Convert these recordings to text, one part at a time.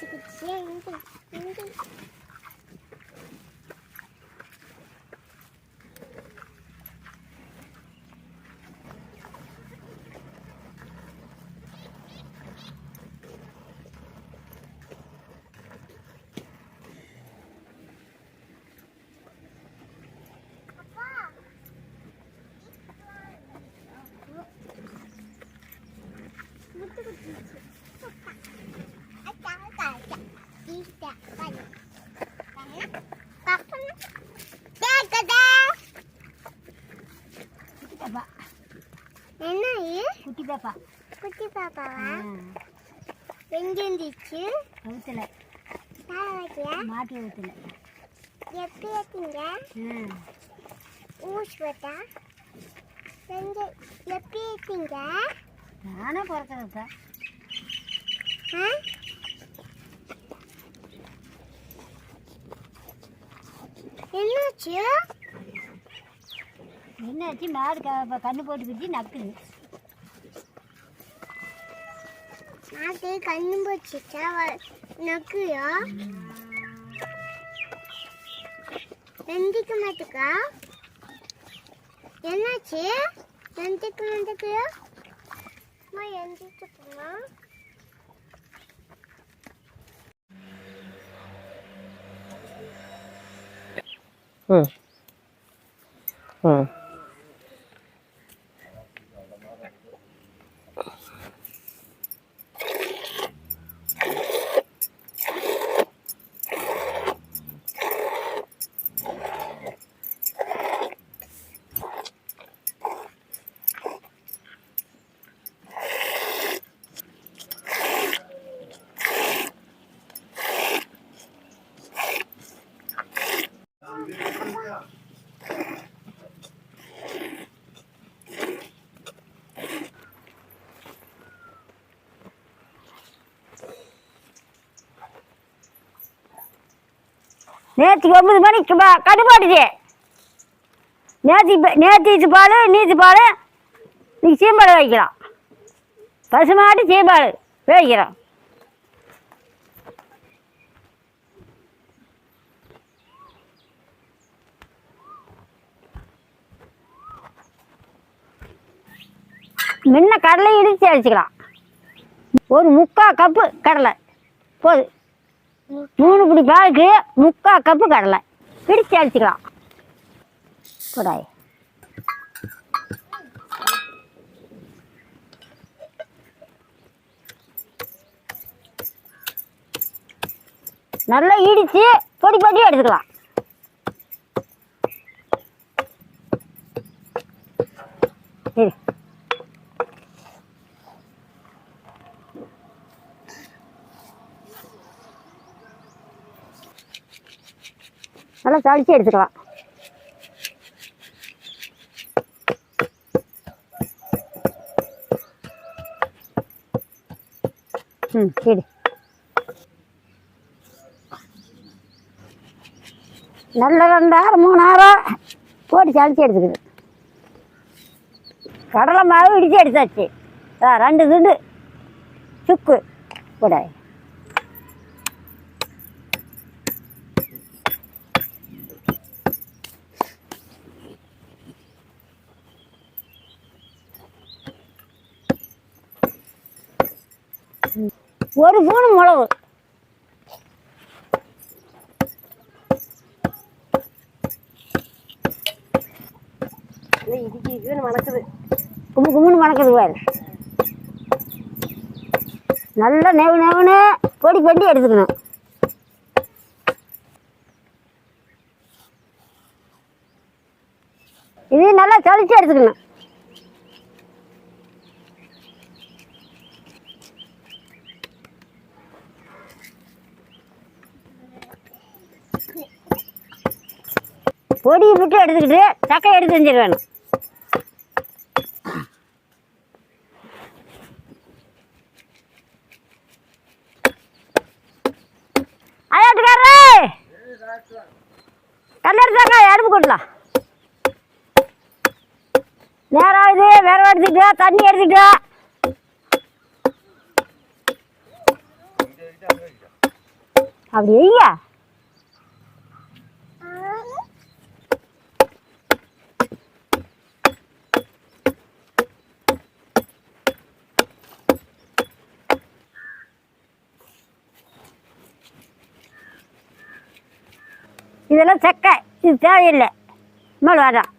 这个钱，你这个，你这。பாப்பா. குட்டி பாப்பாவா. எங்க இருந்துச்சு ஊத்துல மாட்டு ஊத்துல எப்படி ஏத்தீங்க? போட்டா? எங்க எப்படி ஏத்தீங்க? நானே பிறக்கிறதா? என்னாச்சு? என்னாச்சு? மாடு கண்ணு போட்டுக்கிச்சு நக்குது. நாட்டு கண்ணு போச்சுச்சா நக்குயா? வெந்திக்க மாட்டுக்கா? என்னாச்சு? வெந்திக்க மாட்டுக்கு அம்மா எந்திரிச்சு போமா ஆ ஆ நேற்றுக்கு ஒன்பது மணிக்கு பா கண்ணு நேற்று நேற்று பால் நீத்து பால் நீ சீம்பாடு வைக்கலாம் பசுமாடு சீம்பால் வைக்கிறோம். முன்ன கடலை இடித்து அடிச்சுக்கலாம் ஒரு முக்கால் கப்பு கடலை. போதும் மூணு பிடி பாலுக்கு முக்கால் கப்பு கடலை. பிடிச்சு அடிச்சுக்கலாம். கூடாய் நல்லா இடிச்சு பொடி பொடி எடுத்துக்கலாம். சரி. நல்லா தளிச்சு எடுத்துக்கலாம். ம் சரி. நல்ல ரெண்டாயிரம் மூணாயிரம் போட்டு சளிச்சு எடுத்துக்குது. கடலை மாவு இடிச்சு எடுத்தாச்சு. ஆ, ரெண்டு துண்டு. சுக்கு. கூட ஒரு ஸ்பூன் மிளகு. இடிக்கி இதுன்னு மணக்குது கும்பு கும்புன்னு மணக்குது பாரு. நல்லா நெவு நெவுன்னு பொடி பண்ணி எடுத்துக்கணும். இது நல்லா தொளிச்சு எடுத்துக்கணும். பொடி விட்டு எடுத்துக்கிட்டு சக்கை எடுத்து செஞ்சிட வேணும் ஐயாட்டுக்காரரு கல் எடுத்தாங்க அடுப்பு கொட்டலாம் நேரம் இது வேற எடுத்துக்கிட்டா தண்ணி எடுத்துக்கிட்டா அப்படி இதெல்லாம் சக்கை. இது தேவையில்லை. மேலே வேண்டாம்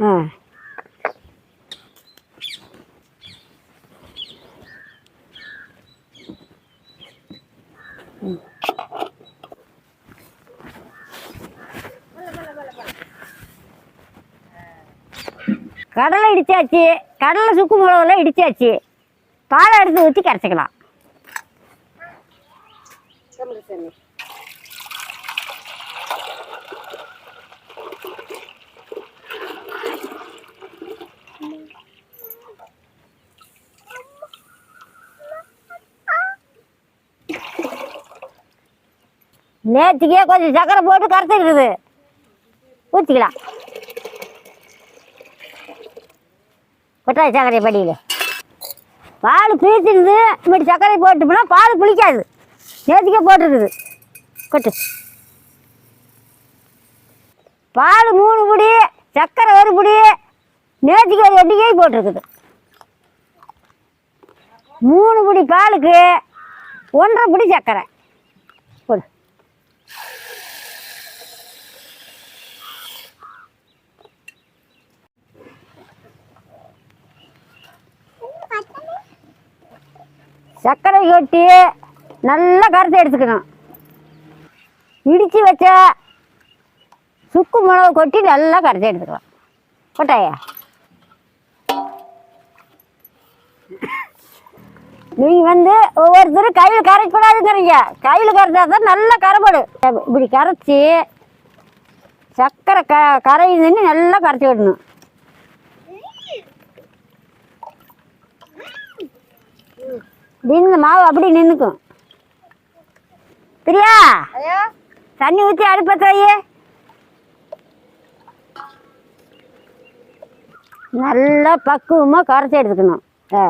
ஆ. கடலை இடிச்சாச்சு. கடலை சுக்கு மிளகுலாம் இடிச்சாச்சு. பாலை எடுத்து ஊற்றி கரைச்சிக்கலாம். நேற்றுக்கே கொஞ்சம் சக்கரை போட்டு கரைச்சிருக்குது. ஊற்றிக்கலாம் கொட்டாய் சர்க்கரை படியில். பால் பீச்சிருந்து இப்படி சர்க்கரை போட்டோம்னா பால் புளிக்காது. நேற்றுக்கே போட்டுருக்குது. கொட்டு. பால் மூணு பிடி சர்க்கரை ஒரு பிடி நேற்றுக்கு ஒரு எட்டிக்கை போட்டிருக்குது. மூணு பிடி பாலுக்கு ஒன்றரை புடி சர்க்கரை சர்க்கரை கொட்டி நல்லா கரைச்சி எடுத்துக்கணும். இடித்து வச்ச சுக்கு மிளகு கொட்டி நல்லா கரைச்சி எடுத்துக்கலாம். கொட்டாயா நீங்கள் வந்து ஒவ்வொருத்தரும் கையில் கரைக்கூடாதுங்கிறீங்க கையில் கரைச்சா தான் நல்லா கரைப்படும் இப்படி கரைச்சி சர்க்கரை க கரையுதுன்னு நல்லா கரைச்சி விடணும். இந்த மாவு அப்படி நின்றுக்கும் பிரியா தண்ணி ஊற்றி அடுப்பத்த வை நல்லா பக்குவமாக கரைச்சி எடுத்துக்கணும். ஆ.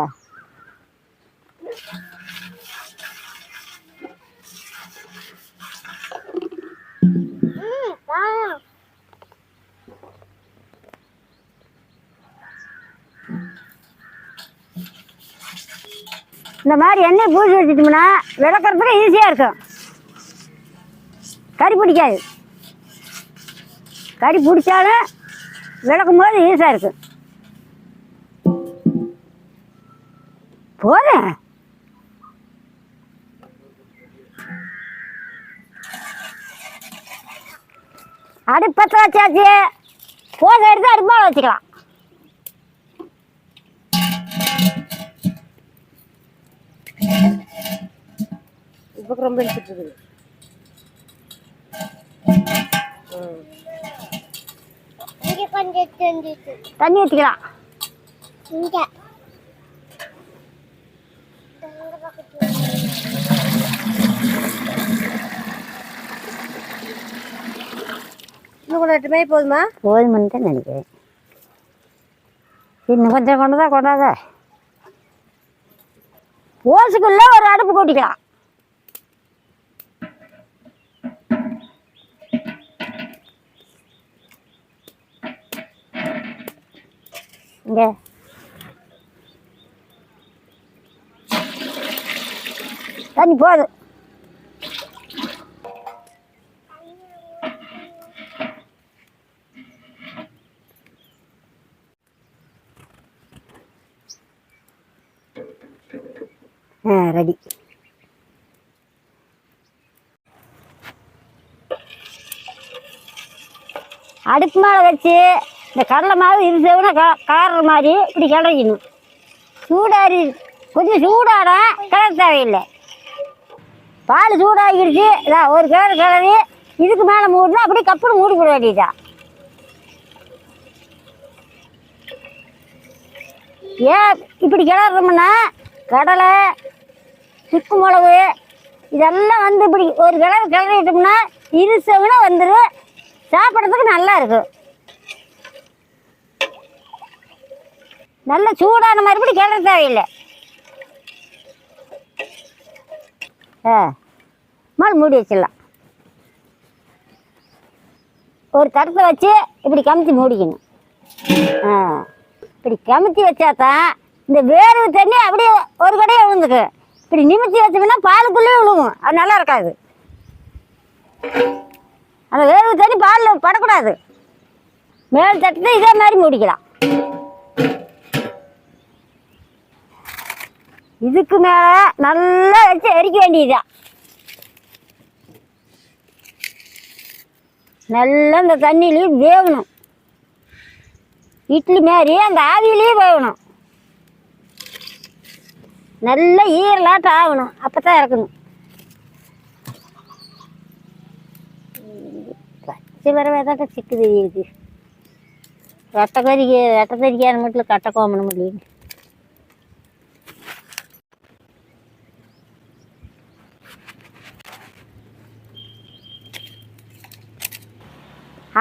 இந்த மாதிரி எண்ணெய் பூசி வச்சுட்டோம்னா விளக்கறதுக்கு ஈஸியாக இருக்கும். கறி பிடிக்காது. கறி பிடிச்சாலும் விளக்கும் போது ஈஸியாக இருக்கும். போதும் அடுப்பத்தில் வச்சாச்சு போதை எடுத்து அடுப்பால் வச்சுக்கலாம். ரொம்ப எடுத்துட்டு இருக்குது தண்ணி ஊற்றிக்கலாம் இங்க. இன்னும் கொஞ்சம் எட்டுமே போதுமா? போதுமென்னு தான் நினைக்கிறேன். இன்னும் கொஞ்சம் கொண்டு தான் கொண்டாத. ஓசுக்குள்ளே ஒரு அடுப்பு கூட்டிக்கலாம். இங்கே. தண்ணி போகுது ஆ ரெடி அடுப்பு மேலே வச்சு. இந்த கடலை மாவு இது செவன காடுற மாதிரி இப்படி கிளறிக்கணும். சூடாரி கொஞ்சம் சூடாட கிளற தேவையில்லை. பால் சூடாகிடுச்சு இதான் ஒரு கிளறு கிளறி இதுக்கு மேலே மூடினா அப்படியே கப்புறம் மூடி போட வேண்டியதான் ஏன் இப்படி கிளறோம்னா கடலை சுக்கு மிளகு இதெல்லாம் வந்து இப்படி ஒரு கிளறு கிளறிட்டோம்னா இருசவனா வந்துடும் சாப்பிட்றதுக்கு நல்லா இருக்கும். நல்ல சூடான மறுபடி கிளற தேவையில்லை. ஆ மூடி வச்சிடலாம். ஒரு தடத்தை வச்சு இப்படி கமுத்தி மூடிக்கணும். ஆ இப்படி கமுத்தி வச்சா தான் இந்த வேர்வு தண்ணி அப்படியே ஒரு கடையை விழுந்துக்கு இப்படி நிமித்தி வச்சோம்னா பாலுக்குள்ளே விழுவும். அது நல்லா இருக்காது. அந்த வேர்வு தண்ணி பாலில் படக்கூடாது. மேல் தட்டு இதே மாதிரி மூடிக்கலாம். இதுக்கு மேலே நல்லா வச்சு எரிக்க வேண்டியதுதான். நல்லா இந்த தண்ணியிலையும் வேகணும். இட்லி மாதிரி அந்த ஆவியிலையும் வேகணும். நல்லா ஈரலாட்டம் ஆகணும். அப்போ தான் இறக்கணும். பச்சை பறவை தான் சிக்குது இருக்கு ரெட்டை கறிக்க ரெட்டை கறிக்கான மட்டும் கட்டை கோமண முடியும்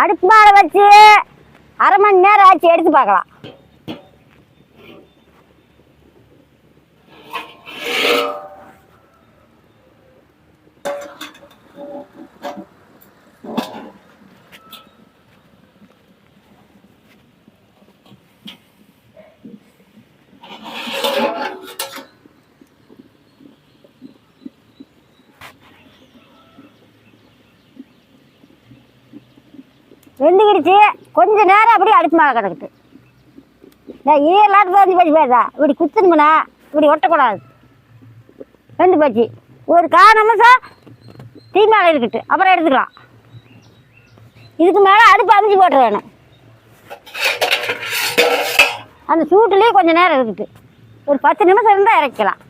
அடுப்பு மேலே வச்சு அரை மணி நேரம் ஆச்சு எடுத்து பார்க்கலாம். வெந்துக்கிடுச்சு கொஞ்ச நேரம் அப்படியே அடுப்பு மேலே கிடக்குது. நான் ஈரலாட்டு தான் போச்சு பேசா இப்படி குத்துணுமுனா இப்படி ஒட்டக்கூடாது. வெந்து போச்சு. ஒரு காரணமும் நிமிஷம் தீ மேலே இருக்கட்டு அப்புறம் எடுத்துக்கலாம். இதுக்கு மேலே அடுப்பு அமைச்சு போட்டு வேணும் அந்த சூட்டுலேயே கொஞ்சம் நேரம் இருக்குது. ஒரு பத்து நிமிஷம் இருந்தால் இறக்கலாம்.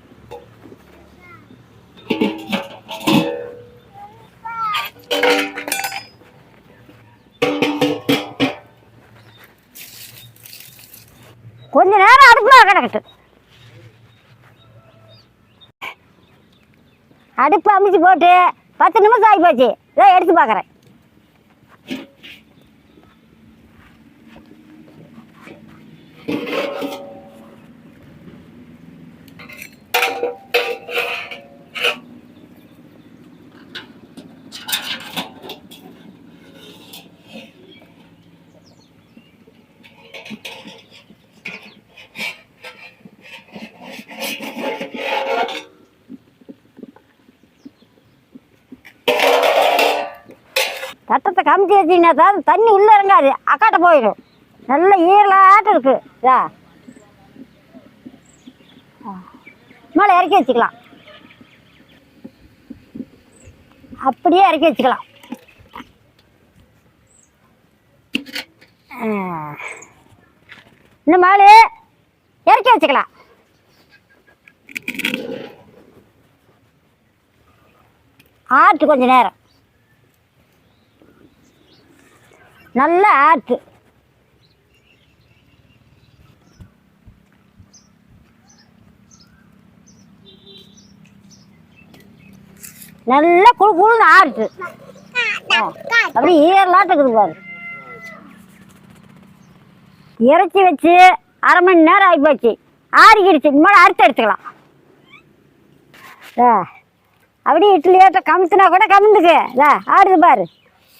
கொஞ்ச நேரம் அடுப்புல கிடக்கட்டு அடுப்பு அமைச்சு போட்டு பத்து நிமிஷம் ஆகி போச்சு. இதை எடுத்து பார்க்குறேன் தட்டத்தை கமிட்டி வச்சிங்கன்னா தான் தண்ணி உள்ளே இறங்காது. அக்காட்ட போயிடும் நல்ல ஈரலாட்டம் இருக்கு. இதா. மேலே இறக்கி வச்சுக்கலாம். அப்படியே இறக்கி வச்சுக்கலாம். இந்த மேலே இறக்கி வச்சுக்கலாம். ஆட்டு கொஞ்சம் நேரம். நல்ல ஆட்டு. நல்லா குழு குழுன்னு ஆட்டு அப்படி அப்படியே ஈரலாட்டுக்குது பாரு. இறைச்சி வச்சு அரை மணி நேரம் ஆகிப்போச்சு ஆறிக்கிடுச்சு. இனிமேல் அறுத்து எடுத்துக்கலாம். ஆ அப்படியே இட்லி ஏற்ற கமுத்துனா கூட கமுந்துக்கு. இல்லை ஆடுது பாரு.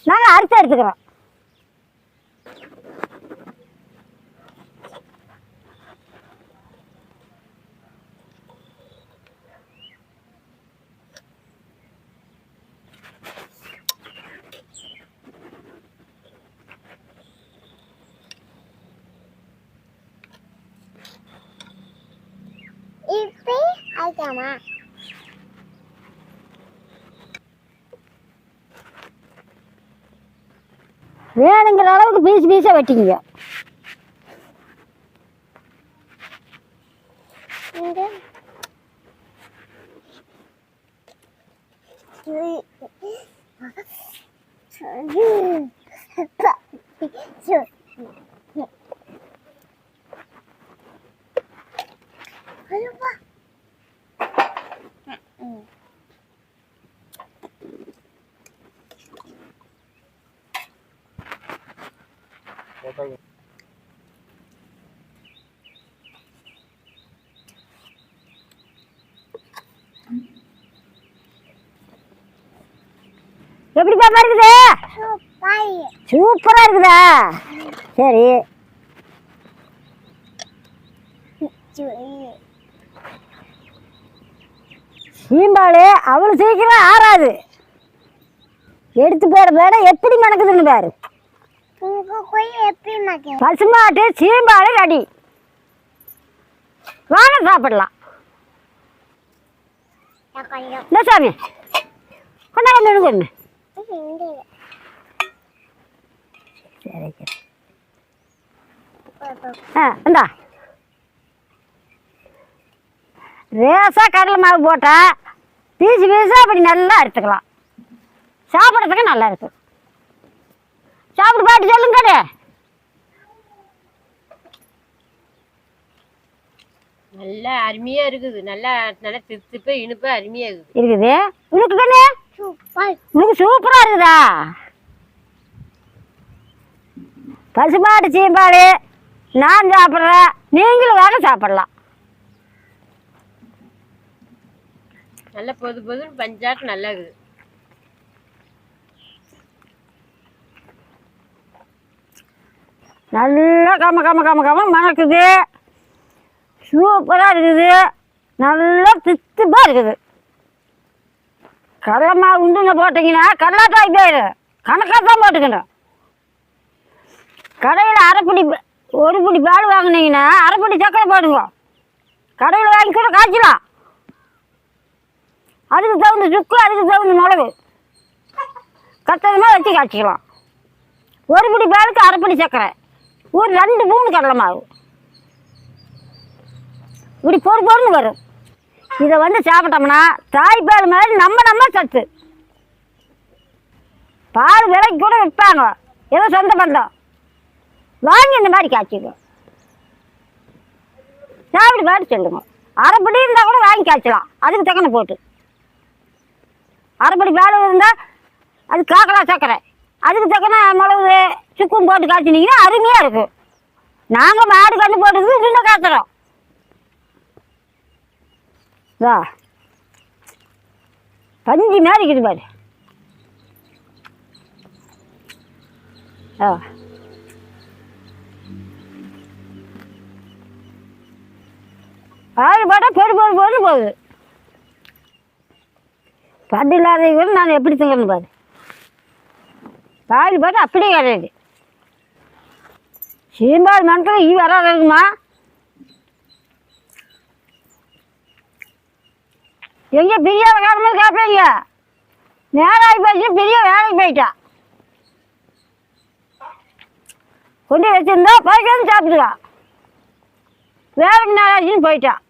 நாங்கள் அறுத்து எடுத்துக்கிறோம் ஆயிட்டாமா வேணுங்கிற அளவுக்கு பீஸ் பீஸாக வெட்டிங்க இங்க ஐயோப்பா எப்படி பாப்பா இருக்குது? சூப்பரா இருக்குதா? சரி. சுய் சீம்பால் அவ்வளோ சீக்கிரம் ஆறாது. எடுத்து போற போட எப்படி மணக்குதுன்னு பாரு. பசுமாட்டு சீம்பால் ரெடி. வாங்க சாப்பிடலாம். இந்த சாமி. கொண்டு சரி சரி. ஆ இந்தா. ரேசாக கடலை மாவு போட்டால் பீசு பீஸாக அப்படி நல்லா எடுத்துக்கலாம் சாப்பிட்றதுக்கு நல்லா இருக்கும் சாப்பிட்டு பாட்டு சொல்லுங்க கடை நல்லா அருமையா இருக்குது. நல்லா நல்லா தித்திப்பா இனிப்பா அருமையா இருக்குது. இருக்குது. உனக்கு சூப்பர். உனக்கு சூப்பராக இருக்குதா? பசுமாடு சீம்பாடு நான் சாப்பிட்றேன். நீங்களும் வாங்க சாப்பிடலாம். நல்லா பொது பொதுன்னு பஞ்சாட்டு நல்லா இருக்குது. நல்லா கம கம கம கம மணக்குது. சூப்பராக இருக்குது. நல்லா தித்துப்பாக இருக்குது. கடலை மாவு உண்டுங்க போட்டிங்கன்னா கடலாட்டாய் போயிடும் கணக்காக தான் போட்டுக்கணும். கடையில் அரைப்பிடி ஒரு பிடி பால் வாங்கினீங்கன்னா அரைப்படி சக்கரை போடுங்க. கடையில் வாங்கி கூட காய்ச்சலாம் அதுக்கு தகுந்த சுக்கு அதுக்கு தகுந்த மிளகு. கத்ததுமாக வச்சு காய்ச்சிக்கலாம். ஒரு பிடி பாலுக்கு அரைப்படி சக்கரை. ஒரு ரெண்டு மூணு கடலை மாவு இப்படி பொறு பொறுன்னு வரும். இதை வந்து சாப்பிட்டோம்னா தாய்ப்பால் மாதிரி நம்ம நம்ம சத்து. பால் விலைக்கு கூட விற்பாங்க. ஏதோ சொந்த பந்தம். வாங்கி இந்த மாதிரி காய்ச்சிக்கோ. சாப்பிடு மாதிரி சொல்லுங்க. அரைப்படி இருந்தால் கூட வாங்கி காய்ச்சலாம். அதுக்கு தக்கன போட்டு. அரைப்படி பால் இருந்தால் அது காக்கலாம் சக்கரை. அதுக்கு தக்கன மிளகு சுக்கும் போட்டு காய்ச்சினீங்கன்னா அருமையாக இருக்கும் நாங்கள் மாடு கண்டு போட்டுக்கு இன்னும் காய்ச்சறோம். வா. பஞ்சு மாதிரி இருக்குது பாரு. ஆ ஆள் பாட்டா பொறு பொறு பொறு போகுது. பட்டு இல்லாதவங்க நான் எப்படி தங்கன்னு பாரு. பால் போட்டு அப்படியே கிடையாது சீம்பால் மணக்கில் ஈ வராது எங்கே பெரிய காலமாக கேட்பீங்க நேரம் ஆகி பெரிய வேலைக்கு போயிட்டான் கொண்டு வச்சுருந்தா போய்ட்டு வந்து வேலைக்கு நேரம் போயிட்டான்